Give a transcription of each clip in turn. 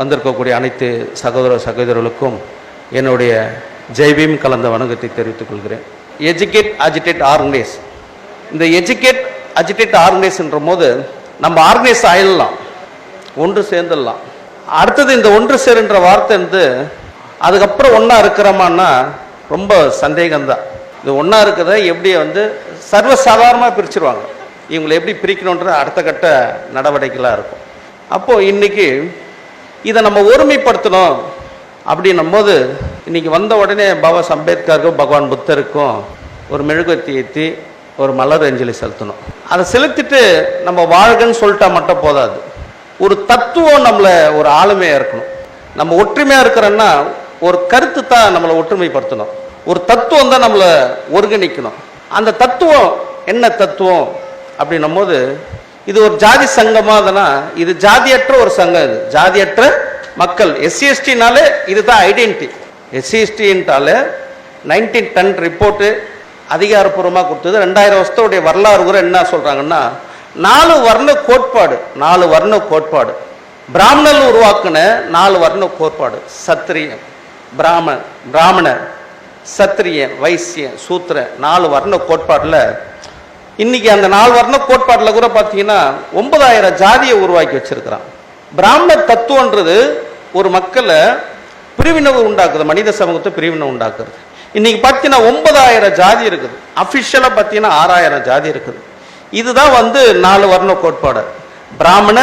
வந்திருக்கக்கூடிய அனைத்து சகோதர சகோதரர்களுக்கும் என்னுடைய ஜெய்பீம் கலந்த வணக்கத்தை தெரிவித்துக் கொள்கிறேன். எஜுகேட் அஜிடேட் ஆர்கனைஸ் இந்த எஜுகேட் அஜிடேட் ஆர்கனைஸ்ன்ற போது நம்ம ஆர்கனைஸ் ஆயிடலாம். ஒன்று சேர்ந்துடலாம். அடுத்தது இந்த ஒன்று சேருன்ற வார்த்தை வந்து அதுக்கப்புறம் ஒன்றா இருக்கிறோமான்னா ரொம்ப சந்தேகம்தான். இது ஒன்றா இருக்கிறத எப்படி வந்து சர்வசாதாரணமாக பிரிச்சுருவாங்க. இவங்களை எப்படி பிரிக்கணுன்ற அடுத்த கட்ட நடவடிக்கைகளாக இருக்கும். அப்போது இன்னைக்கு இதை நம்ம ஒருமைப்படுத்தணும் அப்படின்னும் போது இன்னைக்கு வந்த உடனே பாபா அம்பேத்கருக்கும் பகவான் புத்தருக்கும் ஒரு மெழுகுவர்த்தி ஏற்றி ஒரு மலர் அஞ்சலி செலுத்தணும். அதை செலுத்திட்டு நம்ம வாழ்கன்னு சொல்லிட்டா மட்டும் போதாது. ஒரு தத்துவம் நம்மளை ஒரு ஆளுமையாக இருக்கணும். நம்ம ஒற்றுமையாக இருக்கிறோன்னா ஒரு கருத்து தான் நம்மளை ஒற்றுமைப்படுத்தணும். ஒரு தத்துவம் தான் நம்மளை ஒருங்கிணைக்கணும். அந்த தத்துவம் என்ன தத்துவம்? அப்படின்னும் போது இது ஒரு ஜாதி சங்கமாதனா? இது ஜாதியற்ற ஒரு சங்கம் இது. ஜாதியற்ற மக்கள். எஸ்சிஎஸ்டினாலே இதுதான் ஐடென்டி எஸ்சிஎஸ்டின்ட்டாலே நைன்டீன் டென் ரிப்போர்ட்டு அதிகாரப்பூர்வமாக கொடுத்தது. ரெண்டாயிரம் வருஷத்துடைய வரலாறு கூட என்ன சொல்கிறாங்கன்னா நாலு வர்ண கோட்பாடு. நாலு வர்ண கோட்பாடு. பிராமணர் உருவாக்குன நாலு வர்ண கோட்பாடு. சத்திரியம் பிராமணன் பிராமணன் சத்திரியன் வைசியன் சூத்திரன். நாலு வர்ண கோட்பாடில் இன்னைக்கு அந்த நாலு வர்ண கோட்பாட்டில் கூட பார்த்தீங்கன்னா ஒன்பதாயிரம் ஜாதியை உருவாக்கி வச்சிருக்கிறான். பிராமண தத்துவன்றது ஒரு மக்களை பிரிவினவு உண்டாக்குது மனித சமூகத்தை பிரிவினை உண்டாக்குறது இன்னைக்கு பார்த்தீங்கன்னா ஒன்பதாயிரம் ஜாதி இருக்குது. அஃபிஷியலாக பார்த்தீங்கன்னா ஆறாயிரம் ஜாதி இருக்குது. இதுதான் வந்து நாலு வர்ண கோட்பாடு. பிராமண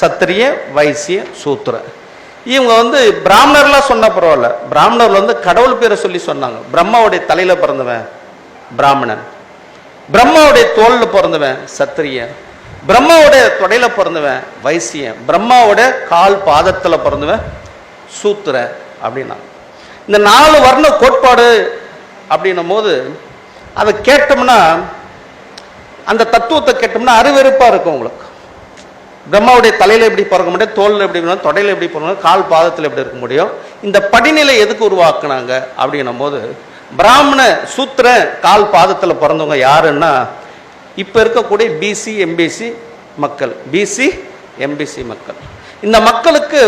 சத்திரிய வைசிய சூத்திர. இவங்க வந்து பிராமணர்லாம் சொன்ன பரவாயில்ல. பிராமணர் வந்து கடவுள் பேரை சொல்லி சொன்னாங்க. பிரம்மாவுடைய தலையில பிறந்தவன் பிராமணன். பிரம்மாவுடைய தோல்ல பிறந்தவன் சத்திரியன். பிரம்மாவுடைய தொடையில பிறந்தவன் வைசியன். பிரம்மாவோட கால் பாதத்துல பிறந்தவன் சூத்திரன் அப்படின்னா. இந்த நாலு வர்ண கோட்பாடு அப்படின்னும் போது அதை கேட்டோம்னா அந்த தத்துவத்தை கேட்டோம்னா அருவெருப்பா இருக்கும் உங்களுக்கு. பிரம்மாவுடைய தலையில் எப்படி பிறக்க முடியும் தோல்ல எப்படி இருக்கணும், தொடையில் எப்படி பிறகு கால் பாதத்தில் எப்படி இருக்க முடியும் இந்த படிநிலை எதுக்கு உருவாக்குனாங்க அப்படின்னும் போது பிராமண சூத்திர கால் பாதத்தில் பிறந்தவங்க யாருன்னா இப்போ இருக்கக்கூடிய பிசி எம்பிசி மக்கள். பிசி எம்பிசி மக்கள். இந்த மக்களுக்கு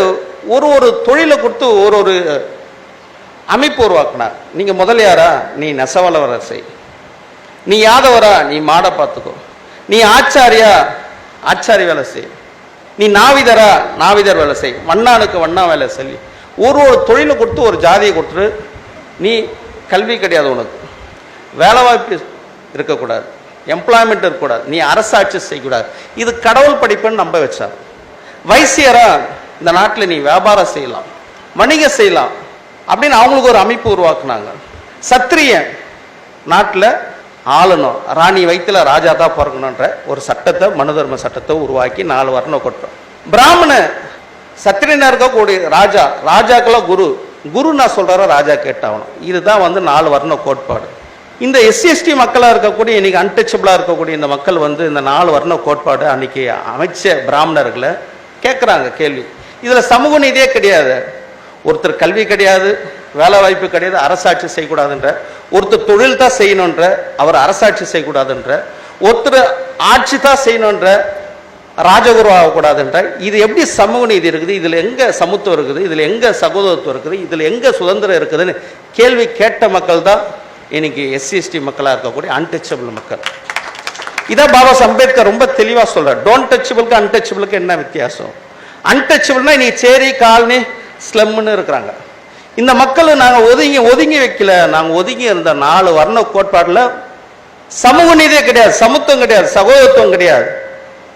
ஒரு ஒரு தொழிலை கொடுத்து ஒரு ஒரு அமைப்பு உருவாக்குனார். நீங்கள் முதலியாரா? நீ நெசவலவர செய். நீ யாதவரா? நீ மாடை பார்த்துக்கோ. நீ ஆச்சாரியா? ஆச்சாரி வேலை செய். நீ நாவிதரா? நாவிதர் வேலை செய். வண்ணானுக்கு வண்ணா வேலை சொல்லி ஒரு ஒரு தொழிலை கொடுத்து ஒரு ஜாதியை கொடுத்துரு. நீ கல்வி கிடையாது உனக்கு. வேலை வாய்ப்பு இருக்கக்கூடாது. எம்ப்ளாய்மெண்ட் இருக்கக்கூடாது. நீ அரசாட்சி செய்யக்கூடாது. இது கடவுள் படிப்புன்னு நம்ப வச்சார். வைசியரா இந்த நாட்டில் நீ வியாபாரம் செய்யலாம். வணிகம் செய்யலாம். அப்படின்னு அவங்களுக்கு ஒரு அமைப்பு உருவாக்குனாங்க. சத்திரியன் நாட்டில் ஆளணும். ராணி வயிற்றுல ராஜா தான் பிறக்கணுன்ற ஒரு சட்டத்தை மனுதர்ம சட்டத்தை உருவாக்கி நாலு வர்ணம் கொட்டுறோம் பிராமண சத்திரியனாக இருக்கக்கூடிய ராஜா ராஜாக்கெல்லாம் குரு. குரு நான் சொல்கிறாரோ ராஜா கேட்டாகணும். இதுதான் வந்து நாலு வர்ண கோட்பாடு. இந்த எஸ்சிஎஸ்டி மக்களாக இருக்கக்கூடிய இன்றைக்கி அன்டச்சபிளாக இருக்கக்கூடிய இந்த மக்கள் வந்து இந்த நாலு வர்ண கோட்பாடு அன்றைக்கி அமைச்ச பிராமணர்களை கேட்குறாங்க கேள்வி. இதில் சமூக நீதியே கிடையாது. ஒருத்தர் கல்வி கிடையாது வேலை வாய்ப்பு கிடையாது அரசாட்சி செய்யக்கூடாதுன்ற. ஒருத்தர் தொழில் தான் செய்யணுன்ற அவர் அரசாட்சி செய்யக்கூடாதுன்ற. ஒருத்தர் ஆட்சி தான் செய்யணுன்ற ராஜகுரு ஆகக்கூடாதுன்ற இது எப்படி சமூக நீதி இருக்குது இதில் எங்கே சமத்துவம் இருக்குது இதில் எங்கே சகோதரத்துவம் இருக்குது இதில் எங்கே சுதந்திரம் இருக்குதுன்னு கேள்வி கேட்ட மக்கள் தான் இன்னைக்கு எஸ்சிஎஸ்டி மக்களாக இருக்கக்கூடிய அன்டச்சபிள் மக்கள். இதான் பாபா அம்பேத்கர் ரொம்ப தெளிவாக சொல்கிறார் டோன்ட் டச்சபிளுக்கு அன்டச்சபிளுக்கு என்ன வித்தியாசம்? அன்டச்சபிள்னா இன்னைக்கு சேரி காலனி ஸ்லம்னு இருக்கிறாங்க. இந்த மக்கள் நாங்கள் ஒதுங்கி ஒதுங்கி வைக்கல. நாங்கள் ஒதுங்கி இருந்த நாலு வர்ண கோட்பாட்டில் சமூக நீதியே கிடையாது சமத்துவம் கிடையாது சகோதரத்துவம் கிடையாது.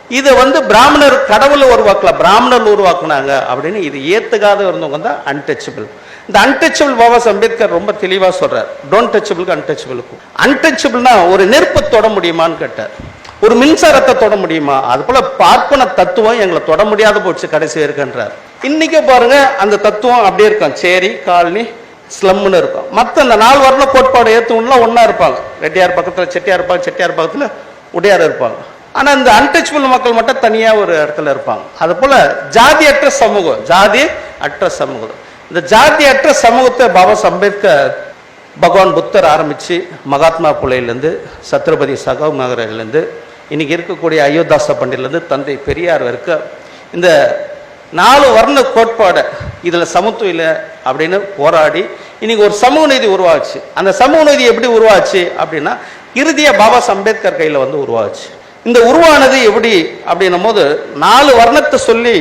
இதை வந்து பிராமணர் கடவுளை உருவாக்கல பிராமணர் உருவாக்குனாங்க அப்படின்னு இது ஏத்துக்காத இருந்தவங்க தான் அன்டச்சபிள் இந்த அன்டச்சபிள் பாபாஸ் அம்பேத்கர் ரொம்ப தெளிவா சொல்றார். டோன்ட் டச்சபிளுக்கு அன்டச்சபிளுக்கும் அன்டச்சபிள்னா ஒரு நெருப்பை தொட முடியுமான்னு கேட்டார். ஒரு மின்சாரத்தை தொட முடியுமா? அது போல பார்ப்பன தத்துவம் எங்களை தொட முடியாத போச்சு கடைசி இருக்குன்றார் இன்னைக்கு பாருங்க அந்த தத்துவம் அப்படியே இருக்கும். சேரி காலனி ஸ்லம்னு இருக்கும். மற்ற அந்த நாலு வர்ண கோட்பாடு ஏற்றுவங்களாம் ஒன்றா இருப்பாங்க. ரெட்டியார் பக்கத்தில் செட்டியார் இருப்பாங்க செட்டியார் பக்கத்தில் உடையார் இருப்பாங்க. ஆனால் இந்த அன்டச்சபிள் மக்கள் மட்டும் தனியாக ஒரு இடத்துல இருப்பாங்க. அது போல ஜாதியற்ற சமூகம் ஜாதி அற்ற சமூகம். இந்த ஜாதியற்ற சமூகத்தை பாபா அம்பேத்கர் பகவான் புத்தர் ஆரம்பித்து மகாத்மா புலையிலேருந்து சத்ரபதி சகோமகரிலேருந்து இன்னைக்கு இருக்கக்கூடிய அயோத்தாச பண்டிலேருந்து தந்தை பெரியார் வரைக்கும் இந்த நாலு வர்ண கோட்பாடை இதில் சமத்துவம் இல்லை அப்படின்னு போராடி இன்றைக்கி ஒரு சமூக நீதி உருவாச்சு. அந்த சமூக நீதி எப்படி உருவாச்சு அப்படின்னா இறுதியாக பாபா அம்பேத்கர் கையில் வந்து உருவாச்சு. இந்த உருவானது எப்படி அப்படின்னும் போது நாலு வர்ணத்தை சொல்லி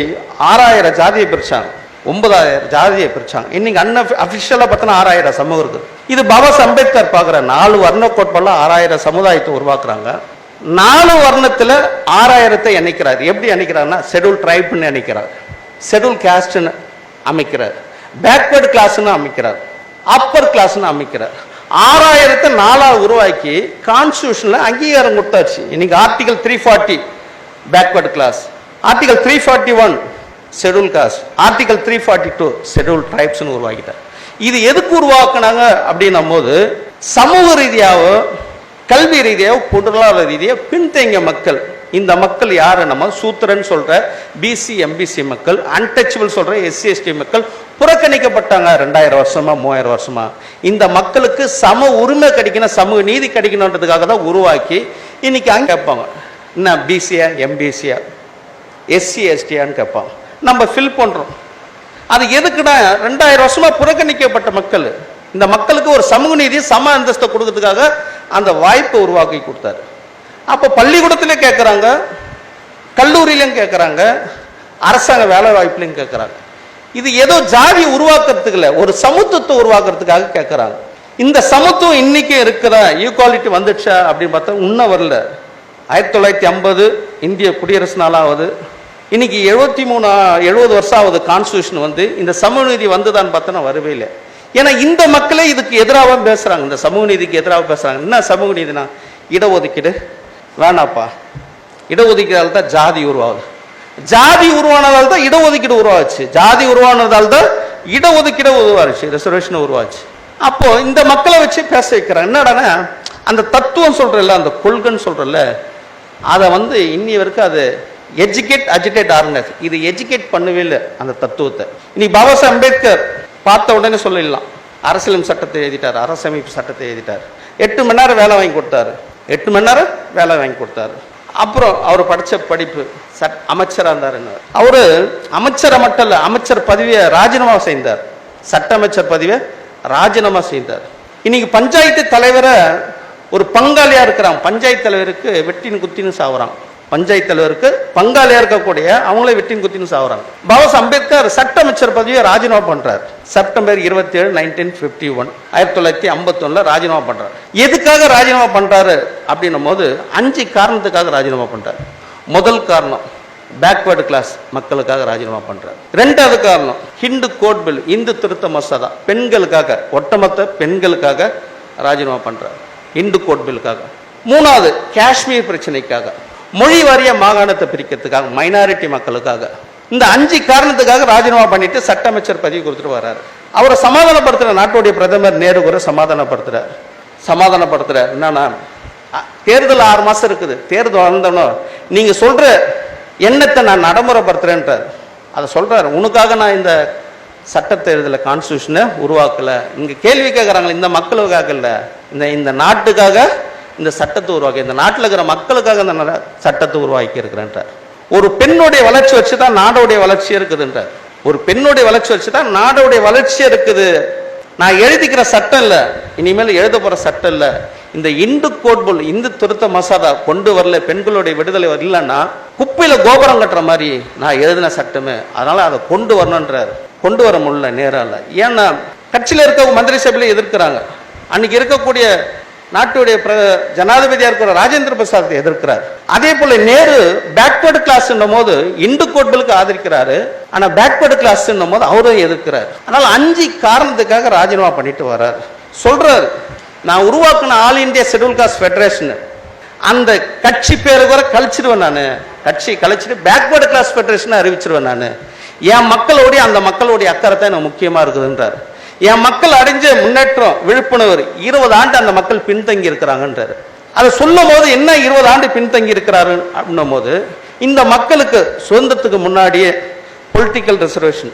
ஆறாயிரம் ஜாதியை பிரிச்சாங்க. ஒன்பதாயிரம் ஜாதியை பிரிச்சாங்க. இன்னைக்கு அன் அஃபிஷியலாக பார்த்தோன்னா ஆறாயிரம் சமூகம் இருக்குது. இது பாபா அம்பேத்கர் பார்க்குற நாலு வர்ண கோட்பாடில் ஆறாயிரம் சமுதாயத்தை உருவாக்குறாங்க. நாலு வர்ணத்தில் ஆறாயிரத்தை இணைக்கிறார் எப்படி இணைக்கிறாருன்னா ஷெடியூல் ட்ரைப்னு எண்ணிக்கிறார் ஷெடியூல் கேஸ்ட்னு அமைக்கிறார். பேக்வர்டு கிளாஸ்னு அமைக்கிறார். அப்பர் கிளாஸ்னு அமைக்கிறார். ஆறாயிரத்தை நாலாவது உருவாக்கி கான்ஸ்டியூஷனில் அங்கீகாரம் கொடுத்தாச்சு. இன்னைக்கு article three forty backward class article three forty one schedule caste article three forty two schedule ட்ரைப்ஸ்னு உருவாக்கிட்டார். இது எதுக்கு உருவாக்குனாங்க அப்படின்னும் போது சமூக ரீதியாகவோ கல்வி ரீதியாக பொருளாதார ரீதியாக பின்தங்கிய மக்கள் இந்த மக்கள் யாரு நம்ம? சூத்திரன் சொல்ற பிசி எம்பிசி மக்கள் அன்டச்சபிள் சொல்ற எஸ்சி எஸ்டி மக்கள் புறக்கணிக்கப்பட்டாங்க ரெண்டாயிரம் வருஷமா மூவாயிரம் வருஷமா. இந்த மக்களுக்கு சம உரிமை கிடைக்கணும் சமூக நீதி கிடைக்கணுன்றதுக்காக தான் உருவாக்கி இன்னைக்கு அங்கே கேட்பாங்க. என்ன பிசியா எம்பிசியா எஸ்சி எஸ்டியான்னு கேட்பாங்க. நம்ம ஃபில் பண்றோம். அது எதுக்குன்னா ரெண்டாயிரம் வருஷமா புறக்கணிக்கப்பட்ட மக்கள் இந்த மக்களுக்கு ஒரு சமூக நீதி சம அந்தஸ்தை கொடுக்கறதுக்காக அந்த வாய்ப்பை உருவாக்கி கொடுத்தாரு. அப்போ பள்ளிக்கூடத்திலே கேட்குறாங்க கல்லூரியிலையும் கேட்குறாங்க அரசாங்க வேலை வாய்ப்புலையும் கேட்குறாங்க இது ஏதோ ஜாதி உருவாக்குறதுக்கு இல்லை ஒரு சமத்துவத்தை உருவாக்குறதுக்காக கேட்குறாங்க இந்த சமத்துவம் இன்னைக்கு இருக்கிற ஈக்குவாலிட்டி வந்துடுச்சா? அப்படின்னு பார்த்தா இன்னும் வரல. ஆயிரத்தி தொள்ளாயிரத்தி ஐம்பது இந்திய குடியரசு நாளாவது. இன்னைக்கு எழுபத்தி மூணு எழுபது வருஷம் ஆகுது கான்ஸ்டியூஷன் வந்து. இந்த சமூக நீதி வந்துதான்னு பார்த்தா வரவே இல்லை. ஏன்னா இந்த மக்களே இதுக்கு எதிராக பேசுகிறாங்க இந்த சமூக நீதிக்கு எதிராக பேசுகிறாங்க என்ன சமூக நீதினா? இடஒதுக்கீடு. வேணாப்பா இடஒதுக்கீடால் தான் ஜாதி உருவாகுது. ஜாதி உருவானதால் தான் இடஒதுக்கீடு உருவாச்சு. ஜாதி உருவானதால் தான் இடஒதுக்கீடு உருவாச்சு. ரிசர்வேஷன் உருவாச்சு. அப்போ இந்த மக்களை வச்சு பேச வைக்கிறாங்க என்னடானா அந்த தத்துவம் சொல்றல அந்த கொள்கைன்னு சொல்றல அதை வந்து இன்னி வரைக்கும் அது எஜுகேட் அஜிடேட் ஆர்கனைஸ் இது எஜுகேட் பண்ணவே இல்லை அந்த தத்துவத்தை. நீ பாபா சாஹ் அம்பேத்கர் பார்த்த உடனே சொல்லிடலாம். அரசியலமைப்பு சட்டத்தை எழுதிட்டார் அரசமைப்பு சட்டத்தை எழுதிட்டார். எட்டு மணி நேரம் வேலை வாங்கி கொடுத்தாரு. எட்டு மணி நேரம் வேலை வாங்கி கொடுத்தாரு. அப்புறம் அவர் படித்த படிப்பு சட் அமைச்சராக இருந்தார் அவர் அமைச்சரை மட்டும் இல்லை அமைச்சர் பதவியை ராஜினாமா செய்தார். சட்ட அமைச்சர் பதவியை ராஜினாமா செய்தார். இன்னைக்கு பஞ்சாயத்து தலைவரை ஒரு பங்காளியாக இருக்கிறான். பஞ்சாயத்து தலைவருக்கு வெட்டின்னு குத்தின்னு சாவுறான். பஞ்சாயத்து தலைவருக்கு பங்காளியா இருக்கக்கூடிய அவங்களே வெட்டின்னு குத்தின்னு சாவுறாங்க. பாபாஸ் அம்பேத்கர் சட்ட அமைச்சர் பதவியை ராஜினாமா பண்றாரு. செப்டம்பர் இருபத்தி ஏழு நைன்டீன் பிப்டி ஒன் ஆயிரத்தி தொள்ளாயிரத்தி ஐம்பத்தொன்னுல ராஜினாமா பண்றாரு. எதுக்காக ராஜினாமா பண்றாரு அப்படின்னும் போது அஞ்சு காரணத்துக்காக ராஜினாமா பண்றாரு. முதல் காரணம் பேக்வேர்டு கிளாஸ் மக்களுக்காக ராஜினாமா பண்றாரு. ரெண்டாவது காரணம் ஹிந்து கோட் பில் இந்து திருத்த மசோதா பெண்களுக்காக ஒட்டுமொத்த பெண்களுக்காக ராஜினாமா பண்றாரு. இந்து கோட் பில்லுக்காக மூணாவது காஷ்மீர் பிரச்சனைக்காக. மொழி வாரிய மாகாணத்தை பிரிக்கிறதுக்காக மைனாரிட்டி மக்களுக்காக. இந்த அஞ்சு காரணத்துக்காக ராஜினாமா பண்ணிட்டு சட்ட அமைச்சர் பதவி கொடுத்துட்டு வர்றாரு. அவரை சமாதானப்படுத்துற நாட்டுடைய பிரதமர் நேரு கூட சமாதானப்படுத்துறார். சமாதானப்படுத்துறார். என்னன்னா தேர்தல் ஆறு மாசம் இருக்குது. தேர்தல் வந்தோன்னோ நீங்க சொல்ற எண்ணத்தை நான் நடைமுறைப்படுத்துறேன்றார். அதை சொல்றாரு. உனக்காக நான் இந்த சட்ட எழுதல கான்ஸ்டியூஷனை உருவாக்கல. இங்க கேள்வி கேட்குறாங்களே இந்த மக்களுக்காக இல்லை. இந்த இந்த நாட்டுக்காக இந்த சட்டத்தை உருவாக்கி இந்த நாட்டில் இருக்கிற மக்களுக்காக இந்த சட்டத்தை உருவாக்கி இருக்கிறேன்றார். ஒரு பெண்ணுடைய வளர்ச்சி வச்சு தான் நாடோடைய வளர்ச்சி இருக்குதுன்றார். ஒரு பெண்ணுடைய வளர்ச்சி வச்சு தான் நாடோடைய வளர்ச்சி இருக்குது. நான் எழுதிக்கிற சட்டம் இல்லை. இனிமேல் எழுத போகிற சட்டம் இல்லை. இந்த இந்து கோட்புல் இந்து திருத்த மசாதா கொண்டு வரல பெண்களுடைய விடுதலை வரலன்னா குப்பையில் கோபுரம் கட்டுற மாதிரி நான் எழுதின சட்டமே. அதனால் அதை கொண்டு வரணுன்றார் கொண்டு வர முடியல நேரம் இல்லை. ஏன்னா கட்சியில் இருக்கவங்க மந்திரி சபையில் எதிர்க்கிறாங்க. அன்னைக்கு இருக்கக்கூடிய நாட்டுடைய பிர இருக்கிற ராஜேந்திர பிரசாத் எதிர்க்கிறார். அதே போல நேரு பேக்வர்டு கிளாஸ் போது இந்து கோட்பலுக்கு ஆதரிக்கிறாரு. ஆனா பேக்வர்டு கிளாஸ் போது அவரும் எதிர்க்கிறார். ஆனால் அஞ்சு காரணத்துக்காக ராஜினாமா பண்ணிட்டு வர்றாரு. சொல்றாரு நான் உருவாக்கின all India schedule caste federation அந்த கட்சி பேரை கூட கழிச்சிடுவேன் நான். கட்சி கழிச்சிட்டு பேக்வர்டு கிளாஸ் ஃபெடரேஷன் அறிவிச்சிருவேன் நான். என் மக்களோடைய அந்த மக்களுடைய அக்கறை தான் எனக்கு முக்கியமாக இருக்குதுன்றார். என் மக்கள் அடைஞ்ச முன்னேற்றம் விழிப்புணர்வு இருபது ஆண்டு அந்த மக்கள் பின்தங்கி இருக்கிறாங்கன்றாரு. அதை சொல்லும் போது என்ன இருபது ஆண்டு பின்தங்கி இருக்கிறாரு அப்படின்னும் போது இந்த மக்களுக்கு சுதந்திரத்துக்கு முன்னாடியே political reservation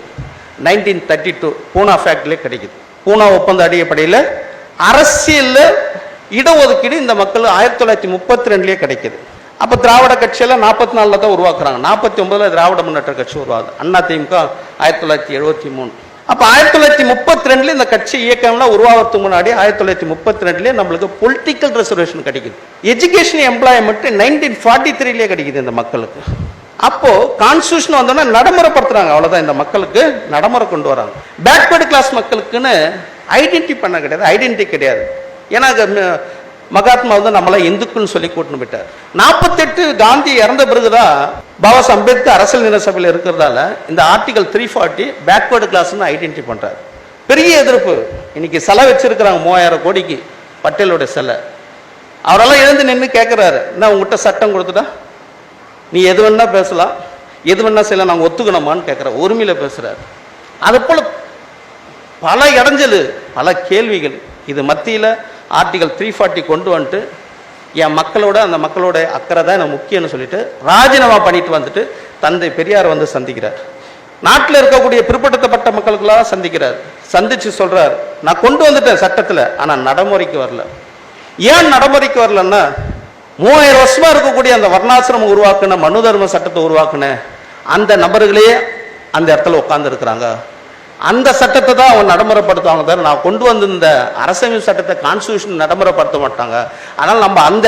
nineteen thirty two Poona ஃபேக்ட்லேயே கிடைக்குது. பூனா ஒப்பந்த அடிப்படையில் அரசியலில் இடஒதுக்கீடு இந்த மக்கள் ஆயிரத்தி தொள்ளாயிரத்தி முப்பத்தி ரெண்டுலேயே கிடைக்குது. அப்போ திராவிட கட்சியெல்லாம் நாற்பத்தி நாலில் தான் உருவாக்குறாங்க. நாற்பத்தி ஒன்பதில் திராவிட முன்னேற்ற கட்சி உருவாகுது. அண்ணா திமுக ஆயிரத்தி தொள்ளாயிரத்தி எழுபத்தி மூணு. அப்போ ஆயிரத்தி தொள்ளாயிரத்தி முப்பத்தி ரெண்டுல இந்த கட்சி இயக்கம்லாம் உருவாகிறதுக்கு முன்னாடி ஆயிரத்தி தொள்ளாயிரத்தி முப்பத்தி ரெண்டுலேயே நம்மளுக்கு பொலிட்டிக்கல் ரிசர்வேஷன் கிடைக்குது. எஜுகேஷன் எம்ப்ளாய்மெண்ட் நைன்டீன் ஃபார்ட்டி த்ரீலேயே கிடைக்குது இந்த மக்களுக்கு. அப்போ கான்ஸ்டியூஷன் வந்தோன்னா நடைமுறைப்படுத்துறாங்க. அவ்வளோதான் இந்த மக்களுக்கு நடைமுறை கொண்டு வராங்க. பேக்வர்டு கிளாஸ் மக்களுக்குன்னு ஐடென்டி பண்ண கிடையாது. ஐடென்டி கிடையாது. ஏன்னா அது மகாத்மா வந்து நம்மளை இந்துக்கள்னு சொல்லி கூட்டின்னு போயிட்டார். நாற்பத்தெட்டு காந்தி இறந்த பிறகுதான் பாபா அம்பேத்கர் அரசியல் நில சபையில் இருக்கிறதால இந்த ஆர்டிகல் த்ரீ ஃபார்ட்டி பேக்வேர்டு கிளாஸ்னு ஐடென்டி பண்ணுறாரு பெரிய எதிர்ப்பு. இன்னைக்கு சிலை வச்சிருக்கிறாங்க மூவாயிரம் கோடிக்கு பட்டேலோட சிலை. அவரெல்லாம் எழுந்து நின்று கேட்குறாரு நான் உங்ககிட்ட சட்டம் கொடுத்துட்டா? நீ எது வேணா பேசலாம். எது வேணா செய்யலாம். நாங்கள் ஒத்துக்கணுமான்னு கேட்குற உரிமையில் பேசுகிறாரு அது போல் பல இடைஞ்சல் பல கேள்விகள். இது மத்தியில் ஆர்டிகல் த்ரீ ஃபார்ட்டி கொண்டு வந்துட்டு என் மக்களோட அந்த மக்களோட அக்கறை தான் எனக்கு முக்கியம்னு சொல்லிட்டு ராஜினாமா பண்ணிட்டு வந்துட்டு தந்தை பெரியார் வந்து சந்திக்கிறார். நாட்டில் இருக்கக்கூடிய பிற்படுத்தப்பட்ட மக்களுக்கெல்லாம் சந்திக்கிறார். சந்திச்சு சொல்றார் நான் கொண்டு வந்துட்டேன் சட்டத்தில் ஆனால் நடைமுறைக்கு வரல. ஏன் நடைமுறைக்கு வரலன்னா மூவாயிரம் வருஷமா இருக்கக்கூடிய அந்த வர்ணாசிரமம் உருவாக்குன மனு தர்ம சட்டத்தை உருவாக்குன அந்த நபர்களே அந்த இடத்துல உட்கார்ந்து இருக்கிறாங்க அந்த சட்டத்தை தான் அவங்க நடைமுறைப்படுத்துவாங்க தவிர நான் கொண்டு வந்திருந்த அரசமைப்பு சட்டத்தை கான்ஸ்டியூஷன் நடைமுறைப்படுத்த மாட்டாங்க. ஆனால் நம்ம அந்த